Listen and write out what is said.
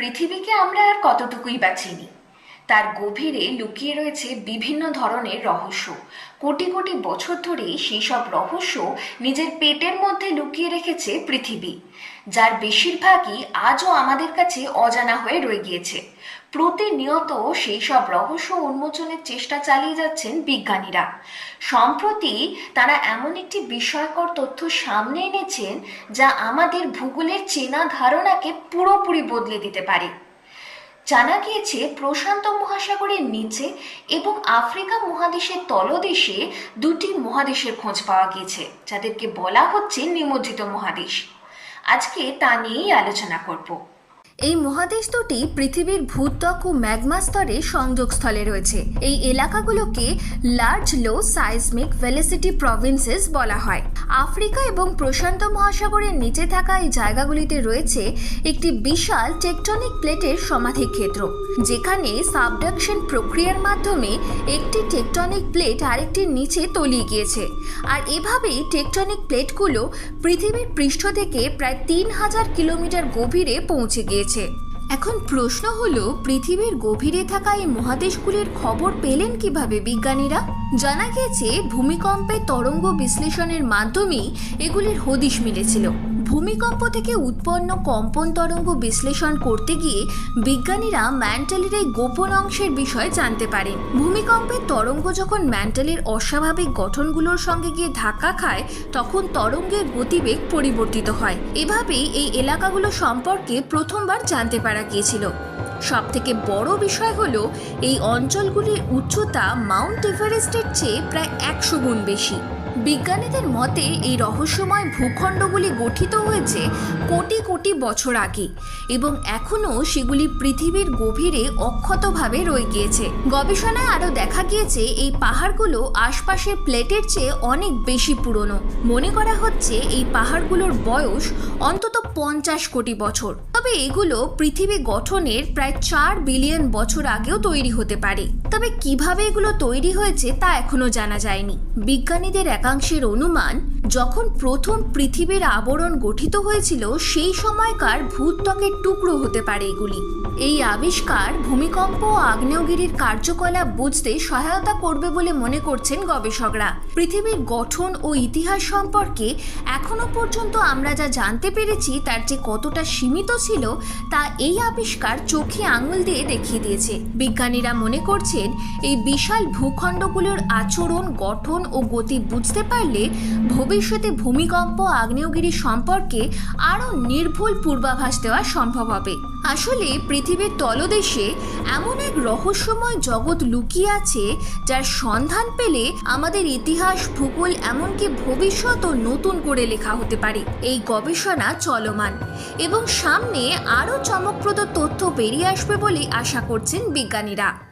পৃথিবীকে আমরা আর কতটুকুই বা চিনি তার গভীরে লুকিয়ে রয়েছে বিভিন্ন ধরনের রহস্য। কোটি কোটি বছর ধরে সেই সব রহস্য নিজের পেটের মধ্যে লুকিয়ে রেখেছে পৃথিবী, যার বেশিরভাগই আজও আমাদের কাছে অজানা হয়ে রয়ে গিয়েছে। প্রতিনিয়ত সেই সব রহস্য উন্মোচনের চেষ্টা চালিয়ে যাচ্ছেন বিজ্ঞানীরা। সম্প্রতি তারা এমন একটি বিস্ময়কর তথ্য সামনে এনেছেন, যা আমাদের ভূগোলের চেনা ধারণাকে পুরোপুরি বদলে দিতে পারে। জানা গিয়েছে, প্রশান্ত মহাসাগরের নিচে এবং আফ্রিকা মহাদেশের তলদেশে দুটি মহাদেশের খোঁজ পাওয়া গিয়েছে, যাদেরকে বলা হচ্ছে নিমজ্জিত মহাদেশ। আজকে তা নিয়েই আলোচনা করব। এই মহাদেশ দুটি পৃথিবীর ভূত্বক ও ম্যাগমা স্তরে সংযোগস্থলে রয়েছে। এই এলাকাগুলোকে লার্জ লো সাইজমিক ভেলিসিটি প্রভিন্সেস বলা হয়। আফ্রিকা এবং প্রশান্ত মহাসাগরের নিচে থাকা এই জায়গাগুলিতে রয়েছে একটি বিশাল টেকটনিক প্লেটের সমাধিক্ষেত্র যেখানে সাবডাকশন প্রক্রিয়ার মাধ্যমে একটি টেকটনিক প্লেট আরেকটির নিচে তলিয়ে গিয়েছে। আর এভাবেই টেকটনিক প্লেটগুলো পৃথিবীর পৃষ্ঠ থেকে প্রায় তিন হাজার কিলোমিটার গভীরে পৌঁছে গিয়েছে। এখন প্রশ্ন হলো, পৃথিবীর গভীরে থাকা এই মহাদেশগুলির খবর পেলেন কীভাবে বিজ্ঞানীরা? জানা গেছে ভূমিকম্পে তরঙ্গ বিশ্লেষণের মাধ্যমেই এগুলির হদিশ মিলেছিল। ভূমিকম্প থেকে উৎপন্ন কম্পন তরঙ্গ বিশ্লেষণ করতে গিয়ে বিজ্ঞানীরা ম্যান্টেলের এই গোপন অংশের বিষয়ে জানতে পারেন ভূমিকম্পের তরঙ্গ যখন ম্যান্টেলের অস্বাভাবিক গঠনগুলোর সঙ্গে গিয়ে ধাক্কা খায়, তখন তরঙ্গের গতিবেগ পরিবর্তিত হয়। এভাবেই এই এলাকাগুলো সম্পর্কে প্রথমবার জানতে পারা গিয়েছিল। সব থেকে বড় বিষয় হলো, এই অঞ্চলগুলির উচ্চতা মাউন্ট এভারেস্টের চেয়ে প্রায় একশো গুণ বেশি। বিজ্ঞানীদের মতে, এই রহস্যময় ভূখণ্ডগুলি গঠিত হয়েছে কোটি কোটি বছর আগে এবং এখনও সেগুলি পৃথিবীর গভীরে অক্ষতভাবে রয়ে গিয়েছে। গবেষণায় আরও দেখা গিয়েছে, এই পাহাড়গুলো আশপাশের প্লেটের চেয়ে অনেক বেশি পুরনো। মনে করা হচ্ছে, এই পাহাড়গুলোর বয়স অন্তত পঞ্চাশ কোটি বছর। তবে এগুলো পৃথিবী গঠনের প্রায় চার বিলিয়ন বছর আগেও তৈরি হতে পারে। তবে কীভাবে এগুলো তৈরি হয়েছে তা এখনও জানা যায়নি। বিজ্ঞানীদের 바다강 시로누만 যখন প্রথম পৃথিবীর আবরণ গঠিত হয়েছিল, সেই সময়কার ভূত্বকের টুকরো হতে পারে এগুলি। এই আবিষ্কার ভূমিকম্প ও আগ্নেয়গিরির কার্যকলাপ বুঝতে সহায়তা করবে বলে মনে করছেন গবেষকরা। পৃথিবীর গঠন ও ইতিহাস সম্পর্কে এখনও পর্যন্ত আমরা যা জানতে পেরেছি, তার যে কতটা সীমিত ছিল, তা এই আবিষ্কার চোখে আঙুল দিয়ে দেখিয়ে দিয়েছে। বিজ্ঞানীরা মনে করছেন, এই বিশাল ভূখণ্ডগুলোর আচরণ, গঠন ও গতি বুঝতে পারলে ভবিষ্যতে ভূমিকম্প, আগ্নেয়গিরি সম্পর্কে আরও নির্ভুল পূর্বাভাস দেওয়া সম্ভব হবে। আসলে পৃথিবীর তলদেশে এমন এক রহস্যময় জগৎ লুকিয়ে আছে, যার সন্ধান পেলে আমাদের ইতিহাস, ভূগোল, এমনকি ভবিষ্যৎও নতুন করে লেখা হতে পারে। এই গবেষণা চলমান এবং সামনে আরও চমকপ্রদ তথ্য বেরিয়ে আসবে বলে আশা করছেন বিজ্ঞানীরা।